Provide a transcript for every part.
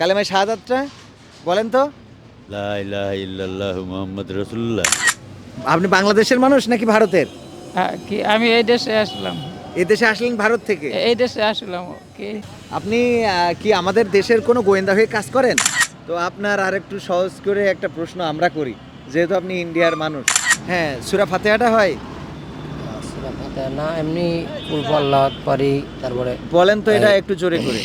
কালেমায় শাহাদাতটা বলেন তো। লা ইলাহা ইল্লাল্লাহ মুহাম্মদ রাসূলুল্লাহ। আপনি বাংলাদেশের মানুষ নাকি ভারতের? হ্যাঁ, কি আমি এই দেশে আসলাম। এ দেশে আসলেন ভারত থেকে? এই দেশে আসলাম কি আপনি কি আমাদের দেশের কোনো গোয়েন্দা হয়ে কাজ করেন? তো আপনার আর একটু সহজ করে একটা প্রশ্ন আমরা করি যেহেতু আপনি ইন্ডিয়ার মানুষ। হ্যাঁ সুরা ফাতেহাটা হয়? না এমনি পারি তারপরে বলেন তো এটা একটু জোরে করে।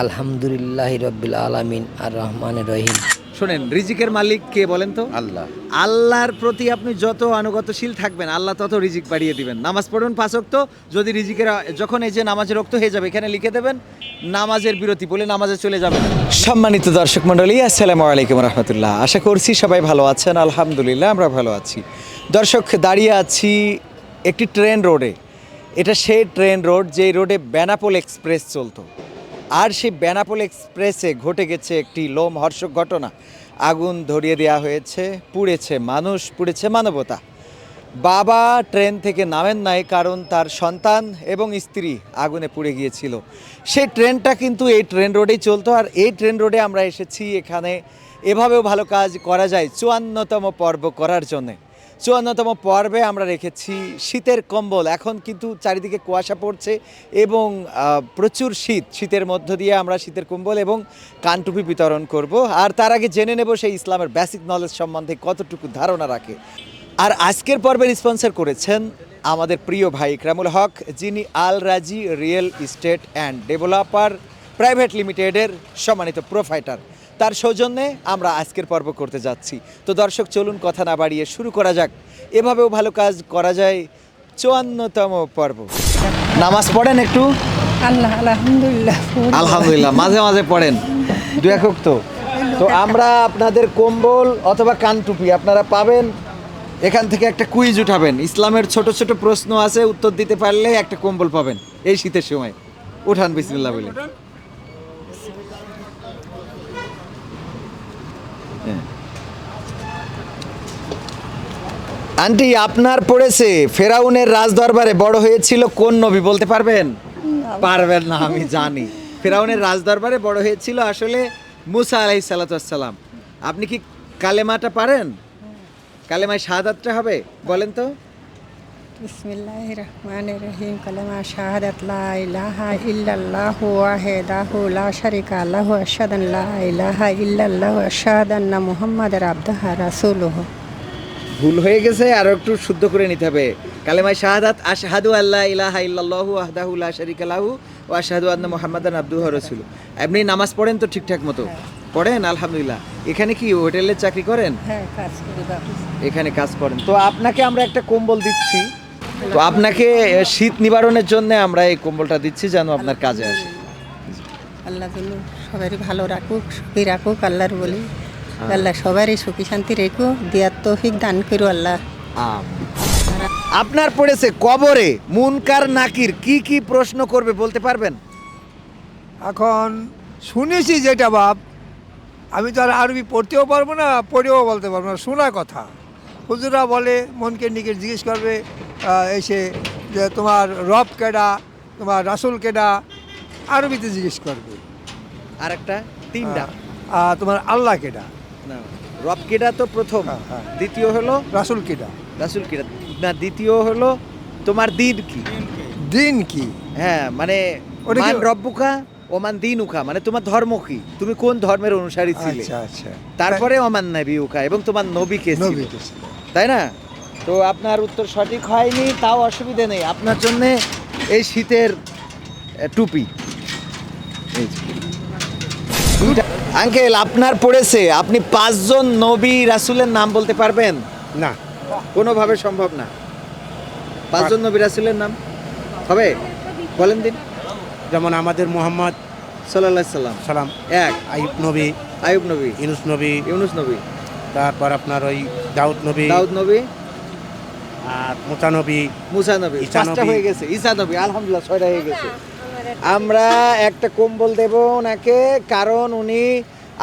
আলহামদুলিল্লাহ রব্বিল আলামিন আর রহমান রহিম। শোনেন রিজিকের মালিক কে বলেন তো? আল্লাহ। আল্লাহর প্রতি আপনি যত আনুগত্যশীল থাকবেন আল্লাহ তত রিজিক বাড়িয়ে দিবেন। নামাজ পড়ুন পাঁচক্ত যদি রিজিকের যখন এই যে নামাজের রক্ত হয়ে যাবে এখানে লিখে দেবেন নামাজের বিরতি বলে নামাজে চলে যাবেন। সম্মানিত দর্শক মণ্ডলী আসসালামু আলাইকুম রহমতুল্লাহ। আশা করছি সবাই ভালো আছেন আলহামদুলিল্লাহ আমরা ভালো আছি। দর্শক দাঁড়িয়ে আছি একটি ট্রেন রোডে। এটা সেই ট্রেন রোড যেই রোডে বেনাপোল এক্সপ্রেস চলতো। আর সেই বেনাপোল এক্সপ্রেসে ঘটে গেছে একটি লোমহর্ষক ঘটনা। আগুন ধরিয়ে দেওয়া হয়েছে, পুড়েছে মানুষ, পুড়েছে মানবতা। বাবা ট্রেন থেকে নামেন নাই কারণ তার সন্তান এবং স্ত্রী আগুনে পুড়ে গিয়েছিল। সেই ট্রেনটা কিন্তু এই ট্রেন রোডেই চলতো আর এই ট্রেন রোডে আমরা এসেছি এখানে। এভাবেও ভালো কাজ করা যায় চুয়ান্নতম পর্ব করার জন্যে। চুয়ান্নতম পর্বে আমরা রেখেছি শীতের কম্বল। এখন কিন্তু চারিদিকে কুয়াশা পড়ছে এবং প্রচুর শীত। শীতের মধ্য দিয়ে আমরা শীতের কম্বল এবং কানটুপি বিতরণ করব। আর তার আগে জেনে নেব সেই ইসলামের বেসিক নলেজ সম্বন্ধে কতটুকু ধারণা রাখে। আর আজকের পর্বে স্পন্সর করেছেন আমাদের প্রিয় ভাই ইকরামুল হক, যিনি Al Razi real estate and developer private লিমিটেডের সম্মানিত প্রোফাইটার তার সৌজন্যে আমরা আজকের পর্ব করতে যাচ্ছি। তো দর্শক চলুন কথা না বাড়িয়ে শুরু করা যাক। এভাবেও ভালো কাজ করা যায় চুয়ান্নতম পর্ব। নামাজ পড়েন একটু? আল্লাহ আলহামদুলিল্লাহ আলহামদুলিল্লাহ মাঝে মাঝে পড়েন। দু একক তো তো আমরা আপনাদের কম্বল অথবা কানটুপি আপনারা পাবেন। এখান থেকে একটা কুইজ উঠাবেন। ইসলামের ছোট ছোট প্রশ্ন আছে উত্তর দিতে পারলে একটা কম্বল পাবেন। এই শীতের সময়। উঠান বিসমিল্লাহ বলে আন্টি, আপনার পড়েছে, ফেরাউনের রাজদরবারে বড় হয়েছিল কোন নবী, বলতে পারবেন? পারবেন না, আমি জানি। ফেরাউনের রাজদরবারে বড় হয়েছিল আসলে মুসা আলাই সালাতাম আপনি কি কালেমাটা পারেন? কালেমায় শাহাদাতটা হবে? বলেন তো। বিসমিল্লাহ রহমান রহিম কালেমা শাহাদাত লা ইলাহা ইল্লাল্লাহ ওয়াহিদাহু লা শারিকা লাহু আশহাদু লা ইলাহা ইল্লাল্লাহু আশহাদান্না মুহাম্মাদার আবদুহু রাসূলুহু ভুল হয়ে গেছে আরও একটু শুদ্ধ করে নিতে হবে। কালেমায় শাহাদাত আশহাদু আল্লাহ ইলাহা ইল্লাল্লাহু ওয়াহদাহু লা শারিকা লাহু ওয়া আশহাদু আন্না মুহাম্মাদান আবদুহু ওয়া রাসূলুহু। আপনি নামাজ পড়েন তো ঠিকঠাক মতো? পড়েন? আলহামদুলিল্লাহ। এখানে কি হোটেলে চাকরি করেন? হ্যাঁ কাজ করি এখানে কাজ করেন। তো আপনাকে আমরা একটা কম্বল দিচ্ছি। তো আপনাকে শীত নিবারণের জন্য আমরা এই কম্বলটা দিচ্ছি যেন আপনার কাজে আসে। আল্লাহ যেন সবারই ভালো রাখুক সুখী রাখুক আল্লাহর বলি। আল্লাহ সবারই সুখী শান্তি রেখো দিয়ার তৌফিক দান করো আল্লাহ। আপনার পড়েছে কবরে মুনকার নাকির কি কি প্রশ্ন করবে বলতে পারবেন? এখন শুনেছি যেটা বাপ আমি তো আর আরবি পড়তেও পারব না পড়েও বলতে পারব না শোনা কথা। হুজুরা বলে মনকে নিকে জিজ্ঞেস করবে এসে যে তোমার রব কেডা তোমার রাসুল কেডা আরবিতে জিজ্ঞেস করবে। আর একটা তিনটা তোমার আল্লাহ কেডা। না রব কেডা তো প্রথম হ্যাঁ, হ্যাঁ। দ্বিতীয় হলো রাসুল কেডা। রাসুল কেডা। না দ্বিতীয় হলো তোমার দিন কি? দিন কি? হ্যাঁ মানে মান রব্বুকা ওমান দিন উখা মানে তোমার ধর্ম কি? তুমি কোন ধর্মের অনুসারী ছিলে? আচ্ছা আচ্ছা। তারপরে ওমান নবী উখা এবং তোমার নবী কে? তাই না? তো আপনার উত্তর সঠিক হয়নি তাও অসুবিধা নেই। আপনার জন্য এই শীতের টুপি। আঙ্কেল আপনার পড়েছে। আপনি পাঁচজন নবী রাসূলের নাম বলতে পারবেন? না। কোনোভাবে সম্ভব না। পাঁচজন নবী রাসুলের নাম? হবে? বলেন দিন। যেমন আমাদের মোহাম্মদ সাল্লাল্লাহু সাল্লাম। সালাম এক। আইব নবী। আয়ুব নবী। ইনুস নবী। ইউনুস নবী। তারপর আপনার ওই দাউদ নবী। দাউদ নবী। আর মোচা নবী মুসা পাঁচটা হয়ে গেছে। ঈসা নবী আলহামদুলিল্লাহ ছয়টা হয়ে গেছে। আমরা একটা কম্বল দেব ওনাকে কারণ উনি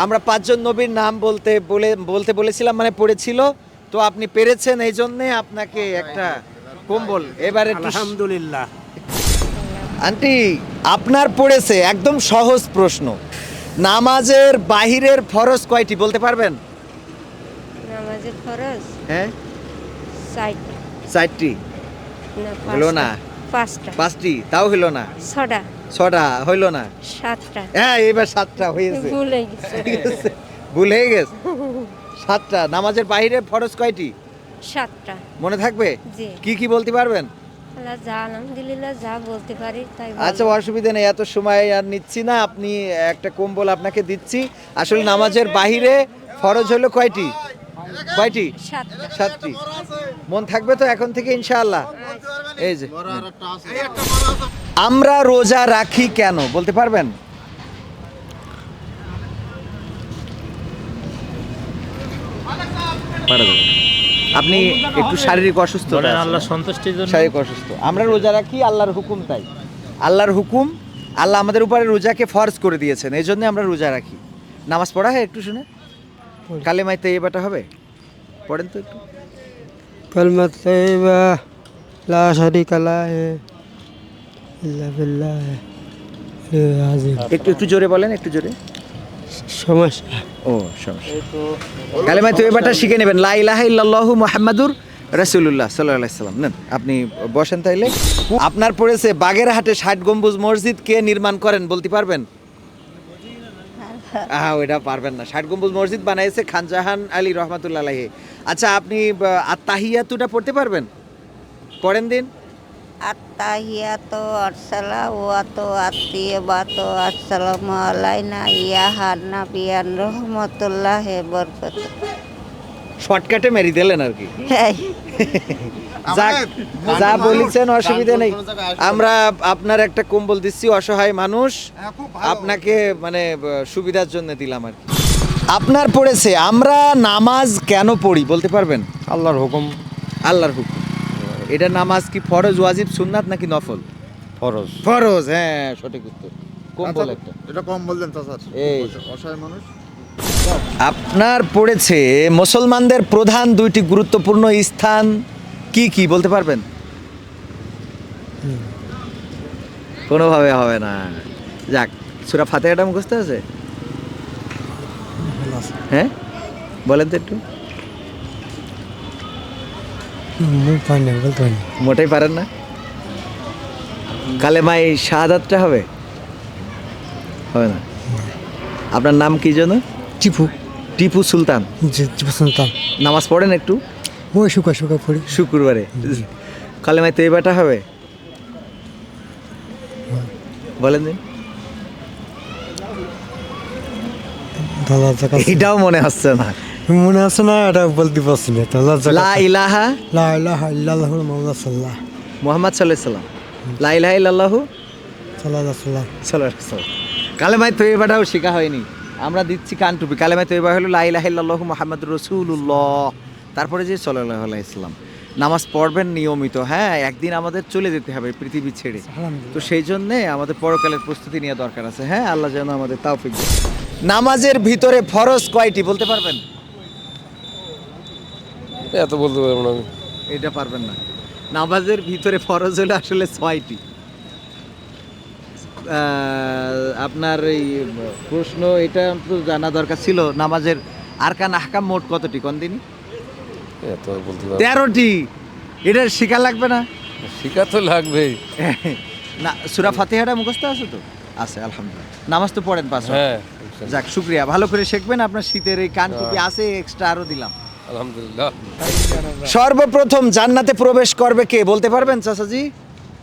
আমরা পাঁচজন নবীর নাম বলতে বলে বলতে বলেছিলাম মানে পড়েছিল। তো আপনি পেরেছেন এই জন্যে আপনাকে একটা কম্বল। এবারে একটু আলহামদুলিল্লাহ। আন্টি আপনার পড়েছে একদম সহজ প্রশ্ন। নামাজের বাহিরের ফরজ কয়টি বলতে পারবেন? নামাজের ফরজ? হ্যাঁ। চারটা চারটি? হলো না। পাঁচটা। পাঁচটি? তাও হইল না? ছটা। ছটা? হইল না? সাতটা। হ্যাঁ এবার সাতটা হয়েছে। ভুলে গেছে। ভুল হয়ে গেছে। সাতটা। নামাজের বাইরে ফরজ কয়টি? সাতটা। মনে থাকবে? কি কি বলতে পারবেন। আচ্ছা অসুবিধা নেই এত সময় আর নিচ্ছি না। আপনি একটা কম্বল আপনাকে দিচ্ছি। আসলে নামাজের বাহিরে ফরজ হলো কয়টি? কয়টি? সাতটি। মন থাকবে তো এখন থেকে ইনশাআল্লাহ? এই যে। আমরা রোজা রাখি কেন? বলতে পারবেন? আপনি একটু শারীরিক অসুস্থ আল্লাহ সন্তুষ্টির জন্য। শারীরিক অসুস্থ। আমরা রোজা রাখি আল্লাহর হুকুম তাই। আল্লাহর হুকুম আল্লাহ আমাদের উপরে রোজাকে ফরজ করে দিয়েছেন। এই জন্য আমরা রোজা রাখি। নামাজ পড়া হয় একটু শুনে? কালেমায় তৈবাটা হবে? পড়েন তো একটু। কালমা তৈবা লা শারিকা লাহ ইল্লা বিল্লাহ একটু একটু জোরে বলেন একটু জোরে। সমস্যা। ও সমস্যা। কালেমায় তৈবাটা শিখে নেবেন। লা ইলাহা ইল্লাল্লাহু মুহাম্মাদুর রাসুল্লাহ সাল্লাহ সাল্লাম। নেন আপনি বসেন তাইলে। আপনার পড়েছে বাগেরহাটে ষাট গম্বুজ মসজিদ কে নির্মাণ করেন বলতে পারবেন? হ্যাঁ ওইটা পারবেন না। ষাট গম্বুজ মসজিদ বানাইছে খানজাহান আলী রহমাতুল্লাহ আচ্ছা আপনি আত্মাহিয়াতুটা পড়তে পারবেন? পড়েন দিন। আত্তাহিয়াতো আরসালা ওয়াতো আত্মীয়বাতো আসসালামু আলাইনা ইয়াহা নাবিয়ান রহমতুল্লাহ বরকত শর্টকাটে মেরি দিলেন আর কি। যাক যা বলেছেন অসুবিধা নেই। আমরা আপনার একটা কম্বল দিচ্ছি অসহায় মানুষ। আপনাকে মানে সুবিধার জন্য দিলাম আর কি। আপনার পড়েছে আমরা নামাজ কেন পড়ি বলতে পারবেন? আল্লাহর হুকুম। আল্লাহর হুকুম। এটা নামাজ কি ফরজ ওয়াজিব সুন্নাত নাকি নফল? ফরজ। ফরজ হ্যাঁ সঠিক উত্তর। কম্বল একটা। এটা কম বললেন তো স্যার এই অসহায় মানুষ। আপনার পড়েছে মুসলমানদের প্রধান দুইটি গুরুত্বপূর্ণ স্থান কি কি বলতে পারবেন? কোনোভাবে হবে না। যাক সুরা ফাতেহাটা মুখস্থ আছে? হ্যাঁ? বলেন তো একটু। মোটেই পারেন না। কালেমাই শাহাদাতটা হবে? হবে না। আপনার নাম কি যেন? টিপু। টিপু সুলতান। জি টিপু সুলতান। নামাজ পড়েন একটু? ওই শুকা শুকা পড়ি শুক্রবারে কালেমায় তো এবারটা হবে? বলেন দিন এটাও মনে হচ্ছে না। মনে আছে না এটা বলতে পারছি না লা ইলাহা। লা ইলাহা ইল্লাল্লাহু মুহাম্মদ সাল্লাল্লাহু সাল্লাম লা ইলাহা ইল্লাল্লাহু। সাল্লাল্লাহু সাল্লাম সাল্লাল্লাহু সাল্লাম কালেমায় তো এবারটাও শেখা হয়নি। আমরা দিচ্ছি কান টুপি। কালেমায় তো এবার হলো লা ইলাহা ইল্লাল্লাহু মুহাম্মাদুর রাসূলুল্লাহ। তারপরে যে সাল্লাল্লাহু আলাইহি সাল্লাম নামাজ পড়বেন নিয়মিত হ্যাঁ একদিন আমাদের চলে যেতে হবে পৃথিবী ছেড়ে। তো সেই জন্যে আমাদের পরকালের প্রস্তুতি নেওয়া দরকার আছে হ্যাঁ আল্লাহ যেন আমাদের তাওফিক দেয়। নামাজের ভিতরে ফরজ কয়টি বলতে পারবেন? এত বলতে পারব না আমি। এটা পারবেন না। নামাজের ভিতরে ফরজ হলো আসলে ছয়টি। আহ, আপনার এই প্রশ্ন এটা তো জানা দরকার ছিল নামাজের আরকান আহকাম মোট কতটি? কোন দিনই? বলতে তেরোটি। এটা শিখা লাগবে না? শিখা তো লাগবেই। না সুরা ফাতেহাটা মুখস্থ আছে তো? আছে আলহামদুলিল্লাহ। নামাজ তো পড়েন পাঁচ ওয়াক্ত। হ্যাঁ যাক শুক্রিয়া। ভালো করে শিখবেন আপনার শীতের এই কান টুপি আছে এক্সট্রা আরও দিলাম। আলহামদুলিল্লাহ। সর্বপ্রথম জান্নাতে প্রবেশ করবে কে? বলতে পারবেন চাচাজি?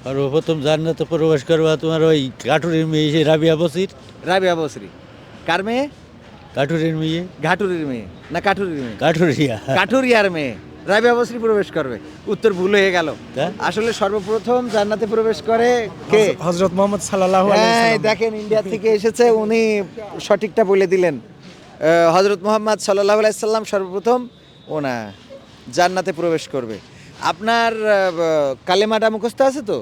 সর্বপ্রথম জান্নাতে প্রবেশ করবা তোমার ওই কাঠুরির মেয়ে সেই রাবিয়া বসির। রাবিয়া বসরি। কার মেয়ে? কাঠুরির মেয়ে। ঘাটুরির মেয়ে। না কাঠুরির মেয়ে। কাঠুরিয়া। কাঠুরিয়ার মেয়ে। রাবিয়া বসরি প্রবেশ করবে। উত্তর ভুল হয়ে গেল। আসলে সর্বপ্রথম জান্নাতে প্রবেশ করে কে? হযরত মুহাম্মদ সাল্লাল্লাহু হ্যাঁ দেখেন ইন্ডিয়া থেকে এসেছে উনি সঠিকটা বলে দিলেন। হজরত মোহাম্মদ সাল্লাহ আলাইসাল্লাম সর্বপ্রথম ওনা জান্নাতে প্রবেশ করবে। আপনার কালেমাটা মুখস্থ আছে তো?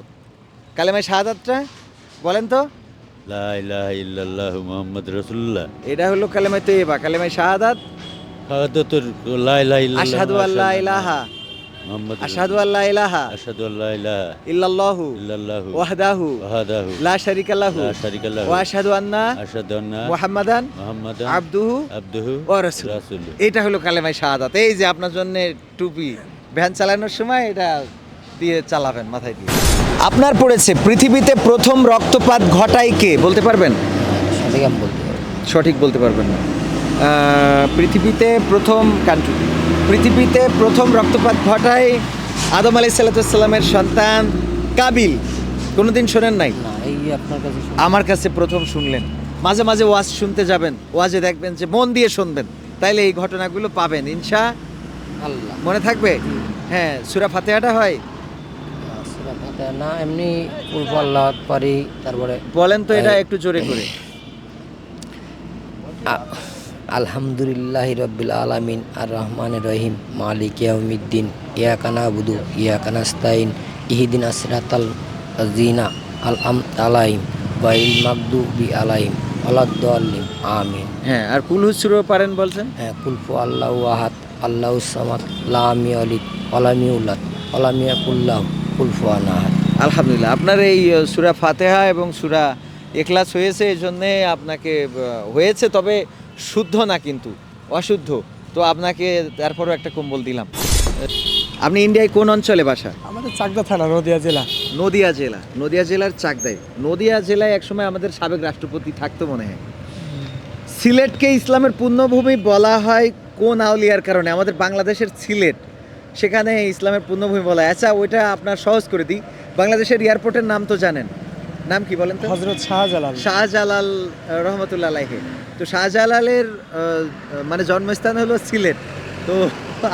কালেমায় শাহাদাতটা? বলেন তো। মুহাম্মদ এটা হলো কালেমায় তৈবা কালেমায় শাহাদাত। শাহাদাতুর লা ইলাহা ইল্লাল্লাহু আশহাদু আল্লাহ ইলাহা। মোহাম্মদ আশহাদু আল্লা ইলাহা। আশহাদু আল্লা ইলাহা ইল্লাল্লাহু। ইল্লাল্লাহু। ওয়াহদাহু। ওয়াহদাহু। লা শারিকা লাহু। লা শারিকা লাহু। ওয়া আশহাদু আন্না আশহাদু আন্না মুহাম্মাদান মুহাম্মাদান আবদুহু আবদুহু ওয়া রাসূলুহু। রাসূলুহু। এটা হলো কালেমাই শাহাদাত। এই যে আপনার জন্য টুপি ভ্যান চালানোর সময় এটা দিয়ে চালাবেন মাথায় দিয়ে। আপনার পড়েছে পৃথিবীতে প্রথম রক্তপাত ঘটায় কে? বলতে পারবেন? সঠিক বলতে পারবেন না। পৃথিবীতে প্রথম কান্ট্রি পৃথিবীতে প্রথম রক্তপাত ঘটায় আদম আলাই সাল্লামের সন্তান কাবিল। কোনোদিন শোনেন নাই? আমার কাছে প্রথম শুনলেন। মাঝে মাঝে ওয়াজ শুনতে যাবেন ওয়াজে দেখবেন যে মন দিয়ে শুনবেন। তাইলে এই ঘটনাগুলো পাবেন ইনশা আল্লাহ। মনে থাকবে? হ্যাঁ সুরা ফাতেহাটা হয়। না এমনি পারি তারপরে বলেন তো এটা একটু জোরে করে। আলহামদুলিল্লাহ রব্বিল আলামিন আর রহমান রহিম মালিক ইয়াউমিদ্দিন ইয়াকা নাবুদু ইয়াকা নাস্তাইন ইহদিন আসরাতাল জিনা আল আম আলাইম ওয়াইল মাগদুবি আলাইম আলাদ্দাল্লিম আমিন। হ্যাঁ আর কুল হুসুরও পারেন বলছেন? হ্যাঁ কুলফু আল্লাহু আহাদ আল্লাহু সামাদ লামি অলিদ অলামি উল্লাদ অলামিয়া কুল্লাহ আলহামদুলিল্লাহ আপনার এই সুরা ফাতেহা এবং সুরা এখলাস হয়েছে এই জন্যে আপনাকে হয়েছে তবে শুদ্ধ না কিন্তু অশুদ্ধ। তো আপনাকে তারপরও একটা কম্বল দিলাম। আপনি ইন্ডিয়ায় কোন অঞ্চলে বাসা? আমাদের চাকদা থানা নদিয়া জেলা। নদিয়া জেলা। নদিয়া জেলার চাকদায়। নদিয়া জেলায় একসময় আমাদের সাবেক রাষ্ট্রপতি থাকতো মনে হয়। সিলেটকে ইসলামের পুণ্যভূমি বলা হয় কোন আউলিয়ার কারণে? আমাদের বাংলাদেশের সিলেট। সেখানে ইসলামের পূর্ণভূমি বলা হয় আচ্ছা ওইটা আপনার সহজ করে দিই। বাংলাদেশের এয়ারপোর্টের নাম তো জানেন। নাম কি বলেন তো? হজরত শাহজালাল। শাহজালাল রহমতুল্লাহ আলাইহি। তো শাহজালালের মানে জন্মস্থান হলো সিলেট। তো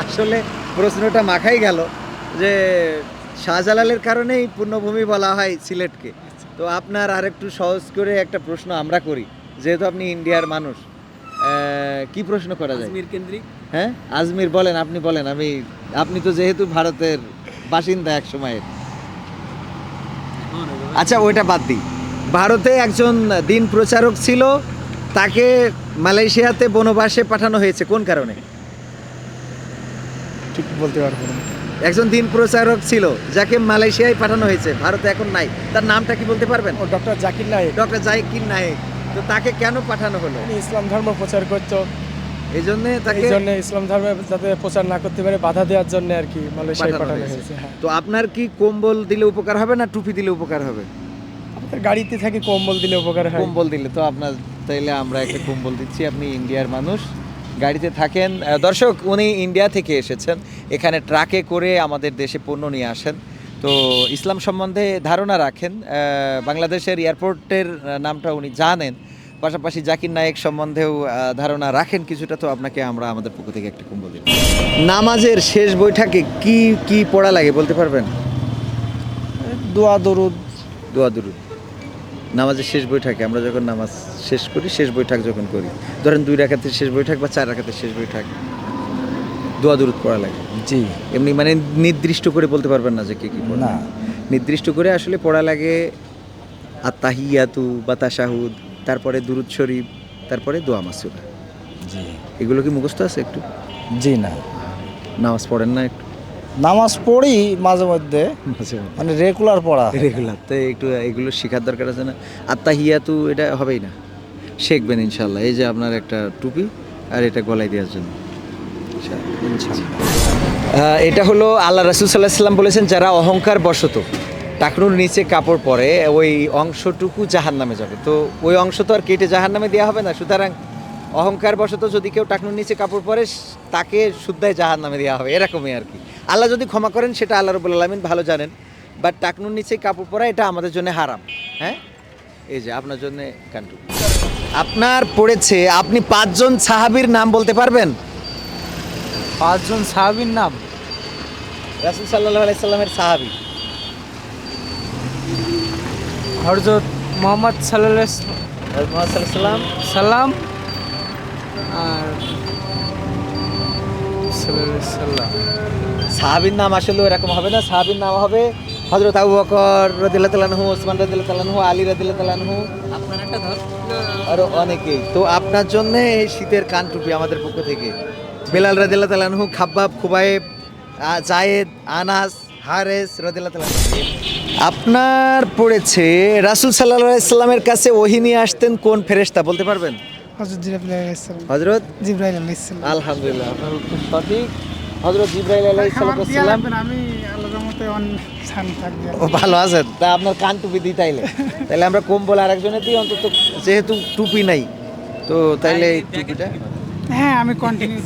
আসলে প্রশ্নটা মাখাই গেল যে শাহজালালের কারণেই পূর্ণভূমি বলা হয় সিলেটকে। তো আপনার আরেকটু সহজ করে একটা প্রশ্ন আমরা করি যেহেতু আপনি ইন্ডিয়ার মানুষ আহ, কি প্রশ্ন করা যায়? কেন্দ্রিক। হ্যাঁ? আজমির বলেন আপনি বলেন আমি আপনি তো যেহেতু ভারতের বাসিন্দা এক সময়ের আচ্ছা ওইটা বাদ দিই। ভারতে একজন দিন প্রচারক ছিল তাকে মালয়েশিয়াতে বনবাসে পাঠানো হয়েছে কোন কারণে? ঠিক বলতে পারব একজন দিন প্রচারক ছিল যাকে মালয়েশিয়ায় পাঠানো হয়েছে ভারতে এখন নাই। তার নামটা কি বলতে পারবেন? ও ডক্টর জাকির নায়েক। ডক্টর জাকির নায়েক। তো তাকে কেন পাঠানো হলো? ইসলাম ধর্ম প্রচার করতো এই জন্য তাকে এই জন্য ইসলাম ধর্মে যাতে প্রচার না করতে পারে বাধা দেওয়ার জন্য আর কি মালয়েশিয়ায় পাঠানো হয়েছে। হ্যাঁ। তো আপনার কি কম্বল দিলে উপকার হবে না টুপি দিলে উপকার হবে? আমাদের গাড়িতে থাকি কম্বল দিলে উপকার হয়। কম্বল দিলে তো আপনার তাইলে আমরা একটা কম্বল দিচ্ছি আপনি ইন্ডিয়ার মানুষ। গাড়িতে থাকেন দর্শক উনি ইন্ডিয়া থেকে এসেছেন। এখানে ট্রাকে করে আমাদের দেশে পণ্য নিয়ে আসেন। তো ইসলাম সম্বন্ধে ধারণা রাখেন আহ, বাংলাদেশের এয়ারপোর্টের নামটা উনি জানেন। পাশাপাশি জাকির নায়েক সম্বন্ধেও ধারণা রাখেন কিছুটা তো আপনাকে আমরা আমাদের পক্ষ থেকে একটা কম্বল দিই নামাজের শেষ বৈঠকে কি কি পড়া লাগে বলতে পারবেন? দোয়া দরুদ। দোয়া দুরুদ। নামাজের শেষ বৈঠকে আমরা যখন নামাজ শেষ করি শেষ বৈঠক যখন করি ধরেন দুই রাখাতের শেষ বৈঠক বা চার রাখাতের শেষ বৈঠক দোয়া দুরুদ পড়া লাগে। জি। এমনি মানে নির্দিষ্ট করে বলতে পারবেন না যে কি কি না। নির্দিষ্ট করে আসলে পড়া লাগে আর আত্মাহিয়াতু বা তাশাহুদ তারপরে দুরুদ শরীফ তারপরে দোয়া মাসুরা জি। এগুলো কি মুখস্থ আছে একটু? জি না। নামাজ পড়েন না একটু? নামাজ পড়ি মাঝে মধ্যে মানে রেগুলার পড়া। রেগুলার তো একটু এগুলো শেখার দরকার আছে না? আত্মাহিয়াতু এটা হবেই না। শিখবেন ইনশাল্লাহ এই যে আপনার একটা টুপি আর এটা গলায় দেওয়ার জন্য। এটা হলো আল্লাহ রাসুল সাল্লাহ সাল্লাম বলেছেন যারা অহংকার বশত। টাকনুর নিচে কাপড় পরে ওই অংশটুকু জাহান নামে যাবে। তো ওই অংশ তো আর কেটে জাহান নামে দেওয়া হবে না। সুতরাং অহংকার বশত যদি কেউ টাকনুর নিচে কাপড় পরে তাকে শুদ্ধায় জাহান নামে দেওয়া হবে। এরকমই আর কি। আল্লাহ যদি ক্ষমা করেন সেটা আল্লাহ রবুল আলমিন ভালো জানেন। বাট টাকনুর নিচে কাপড় পরা এটা আমাদের জন্য হারাম। হ্যাঁ? এই যে আপনার জন্য কান্টু আপনার পড়েছে আপনি পাঁচজন সাহাবীর নাম বলতে পারবেন? পাঁচজন সাহাবির নাম? রাসুল সাল্লাহ আলাইসাল্লামের সাহাবী। হরজত মোহাম্মদ সাল্লাম। সাল্লাম আর সাল্লাম। সাহাবীর নাম আসলে এরকম হবে না। সাহাবীর নাম হবে হজরত আবু বকর রদিল্লাহ তালানহু ওসমান রদিল্লাহ তালানহু আলী রদিল্লাহ তালানহু আরও অনেকেই। তো আপনার জন্য এই শীতের কান টুপি আমাদের পক্ষ থেকে। বেলাল রাদিল্লাহ তালানহু খাব্বাব খুবাইব জায়েদ আনাস হারেস। আপনার পড়েছে রাসূল সাল্লাল্লাহু আলাইহি সাল্লামের কাছে ওহী নিয়ে আসতেন কোন ফেরেশতা বলতে পারবেন? হজরত জিরাবিল আলাইহিসসালাম হযরত? জিব্রাইল আলাইহিসসালাম আলহামদুলিল্লাহ আপনার উত্তর সঠিক হযরত জিবরাইল আলাইহিস আমি আল্লাহর রহমতে অনেক শান থাকবে ও ভালো আছেন। তা আপনার কান টুপি দিই তাইলে। তাইলে আমরা কম্বল আরেকজনের দিই অন্তত যেহেতু টুপি নাই। তো তাইলে টুপিটা হ্যাঁ আমি কন্টিনিউ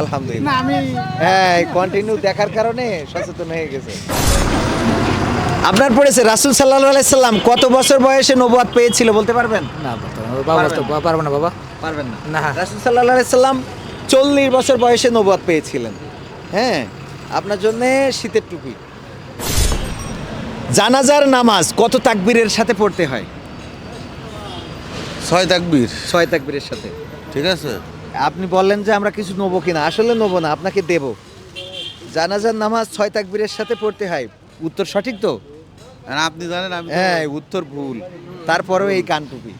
আলহামদুলিল্লাহ। না আমি হ্যাঁ কন্টিনিউ দেখার কারণে সচেতন হয়ে গেছে। আপনার পড়েছে রাসূল সাল্লাল্লাহু আলাইহি সাল্লাম কত বছর বয়সে নবুয়াত পেয়েছিল বলতে পারবেন? না বাবা, পারব না বাবা। পারবেন না। না। রাসূল সাল্লাল্লাহু আলাইহি সাল্লাম চল্লিশ বছর বয়সে নবুয়াত পেয়েছিলেন। হ্যাঁ আপনার জন্য শীতের টুপি। জানাজার নামাজ কত তাকবীরের সাথে পড়তে হয়? ছয় তাকবীর। ছয় তাকবীরের সাথে। ঠিক আছে? আপনি বললেন যে আমরা কিছু নেব কিনা। আসলে নেব না আপনাকে দেব। জানাজার নামাজ ছয় তাকবীরের সাথে পড়তে হয়। উত্তর সঠিক তো? আর আপনি জানেন আমি হ্যাঁ উত্তর ভুল। তারপরেও এই কান টুপি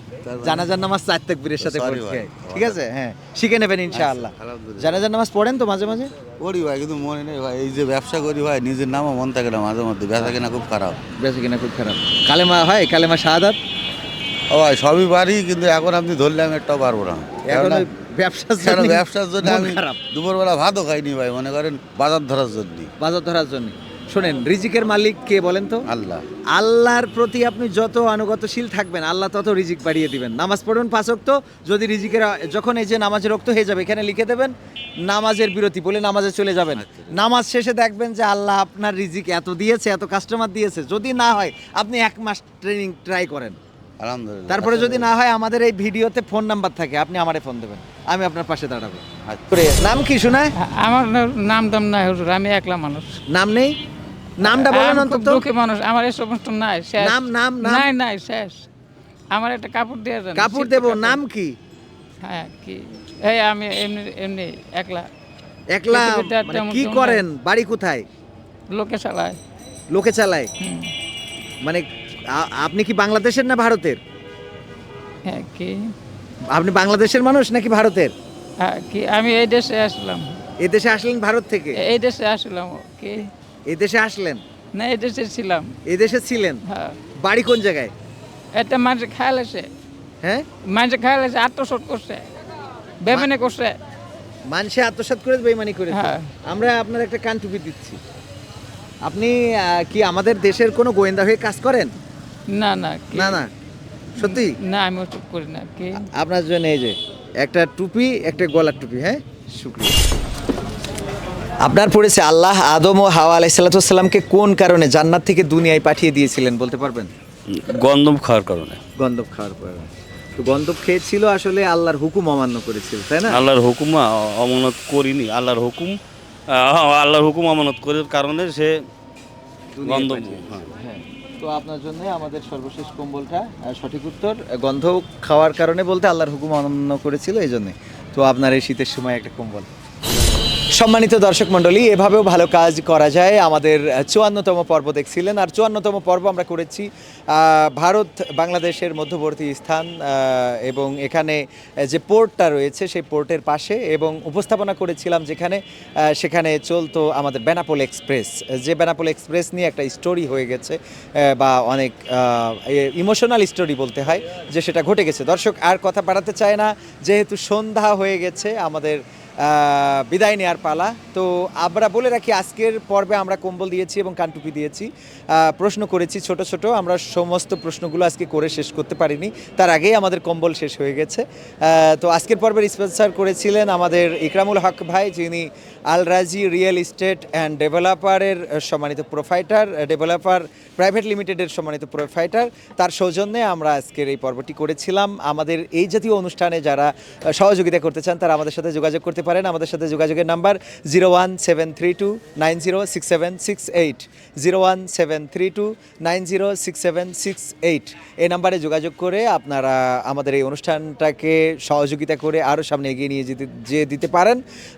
জানাজার নামাজ চার তাকবীরের সাথে পড়তে হয়। ঠিক আছে? হ্যাঁ শিখে নেবেন ইনশাআল্লাহ। জানাজার নামাজ পড়েন তো মাঝে মাঝে? করি ভাই কিন্তু মনে নেই ভাই। এই যে ব্যবসা করি ভাই নিজের নামও মন থাকে না মাঝে মধ্যে। ব্যবসা কিনা খুব খারাপ। বেশি কিনা খুব খারাপ। কালেমা হয় কালেমা শাহাদাত? ও সবই পারি কিন্তু এখন আপনি ধরলে আমি একটাও পারব না। এখন ব্যবসার জন্য ব্যবসার জন্য আমি দুপুরবেলা ভাতও খাইনি ভাই মনে করেন বাজার ধরার জন্য। বাজার ধরার জন্য। শোনেন রিজিকের মালিক কে বলেন তো? আল্লাহ। আল্লাহর প্রতি আপনি যত আনুগত্যশীল থাকবেন আল্লাহ তত রিজিক বাড়িয়ে দিবেন। নামাজ পড়ুন পাঁচক্ত যদি রিজিকের যখন এই যে নামাজের রক্ত হয়ে যাবে এখানে লিখে দেবেন নামাজের বিরতি বলে নামাজে চলে যাবেন। নামাজ শেষে দেখবেন যে আল্লাহ আপনার রিজিক এত দিয়েছে এত কাস্টমার দিয়েছে। যদি না হয় আপনি এক মাস ট্রেনিং ট্রাই করেন। আলহামদুলিল্লাহ। তারপরে যদি না হয় আমাদের এই ভিডিওতে ফোন নাম্বার থাকে। আপনি আমারে ফোন দেবেন। আমি আপনার পাশে দাঁড়াবো। আচ্ছা। করে, নাম কি শোনায় আমার নাম দাম নাই হুজুর। আমি একলা মানুষ। নাম নেই? নামটা বলেন অন্তত। দুঃখী মানুষ। আমার এই সমস্ত নাই শেষ। নাম, নাম, নাম? নাই নাই শেষ। আমার একটা কাপড় দিয়ে দেন কাপড় দেব। নাম কি? হ্যাঁ কি? এই আমি এমনি এমনি একলা। একলা মানে কি করেন? বাড়ি কোথায়? লোকে চালায়। লোকে চালায়? মানে আপনি কি বাংলাদেশের না ভারতের? হ্যাঁ কি? আপনি বাংলাদেশের মানুষ নাকি ভারতের? হ্যাঁ কি? আমি এই দেশে আসলাম। এই দেশে আসলেন ভারত থেকে? এই দেশে আসলাম কি? এই দেশে আসলেন? না এই দেশে ছিলাম। এই দেশে ছিলেন? হ্যাঁ। বাড়ি কোন জায়গায়? এটা মানুষ খেয়াল আছে। হ্যাঁ? মানুষ খেয়াল আছে আত্মসট করছে। বেমেনে করছে। মানুষে আত্মসাৎ করে করেছে। হ্যাঁ। আমরা আপনার একটা কান টুপি দিচ্ছি। আপনি কি আমাদের দেশের কোনো গোয়েন্দা হয়ে কাজ করেন? না না না না সত্যি? না আমি ওসব করি না কি? আপনার জন্য এই যে একটা টুপি একটা গলার টুপি হ্যাঁ? শুক্রিয়া। আপনার পড়েছে আল্লাহ আদম ও হাওয়া আলাইসাল্লাতুসাল্লামকে কোন কারণে জান্নাত থেকে দুনিয়ায় পাঠিয়ে দিয়েছিলেন বলতে পারবেন? গন্ধম খাওয়ার কারণে। গন্ধব খাওয়ার কারণে। তো গন্ধব খেয়েছিল আসলে আল্লাহর হুকুম অমান্য করেছিল তাই না? আল্লাহর হুকুম অমানত করিনি। আল্লাহর হুকুম আল্লাহর হুকুম অমানত করার কারণে সে গন্ধব তো আপনার জন্য আমাদের সর্বশেষ কম্বলটা সঠিক উত্তর গন্ধ খাওয়ার কারণে বলতে আল্লাহর হুকুম অমান্য করেছিল, এই জন্যে। তো আপনার এই শীতের সময় একটা কম্বল। সম্মানিত দর্শক মণ্ডলী, এভাবেও ভালো কাজ করা যায়। আমাদের চুয়ান্নতম পর্ব দেখছিলেন, আর চুয়ান্নতম পর্ব আমরা করেছি ভারত, বাংলাদেশের মধ্যবর্তী স্থান এবং এখানে যে পোর্টটা রয়েছে সেই পোর্টের পাশে, এবং উপস্থাপনা করেছিলাম যেখানে সেখানে চলতো আমাদের বেনাপোল এক্সপ্রেস। যে বেনাপোল এক্সপ্রেস নিয়ে একটা স্টোরি হয়ে গেছে বা অনেক ইমোশনাল স্টোরি বলতে হয়, যে সেটা ঘটে গেছে। দর্শক আর কথা বাড়াতে চায় না, যেহেতু সন্ধ্যা হয়ে গেছে, আমাদের বিদায় নেওয়ার পালা। তো আমরা বলে রাখি, আজকের পর্বে আমরা কম্বল দিয়েছি এবং কানটুপি দিয়েছি। প্রশ্ন করেছি ছোট ছোট, আমরা সমস্ত প্রশ্নগুলো আজকে করে শেষ করতে পারিনি। তার আগেই আমাদের কম্বল শেষ হয়ে গেছে। তো আজকের পর্বের স্পন্সার করেছিলেন আমাদের ইকরামুল হক ভাই, যিনি Al Razi real estate and ডেভেলপারের সম্মানিত প্রোফাইটার, ডেভেলপার প্রাইভেট লিমিটেডের সম্মানিত প্রোফাইটার। তার সৌজন্যে আমরা আজকের এই পর্বটি করেছিলাম। আমাদের এই জাতীয় অনুষ্ঠানে যারা সহযোগিতা করতে চান, তারা আমাদের সাথে যোগাযোগ করতে পারেন আমাদের সাথে যোগাযোগের number zero one seven three two nine zero six seven six eight. Zero one seven three two nine zero six seven six eight. এই নাম্বারে যোগাযোগ করে আপনারা আমাদের এই অনুষ্ঠানটাকে সহযোগিতা করে আরও সামনে এগিয়ে নিয়ে যেতে যে দিতে পারেন।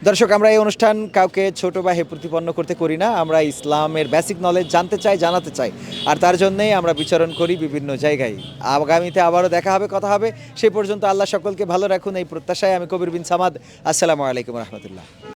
দর্শক, আমরা এই অনুষ্ঠান কাউকে ছোট বা হে প্রতিপন্ন করতে করি না। আমরা ইসলামের বেসিক নলেজ জানতে চাই, জানাতে চাই। আর তার জন্যই আমরা বিচরণ করি বিভিন্ন জায়গায়। আগামীতে আবারও দেখা হবে, কথা হবে। সেই পর্যন্ত আল্লাহ সকলকে ভালো রাখুন। এই প্রত্যাশায় আমি কবির বিন সামাদ। আসসালামু আলাইকুম রহমতুল্লাহ।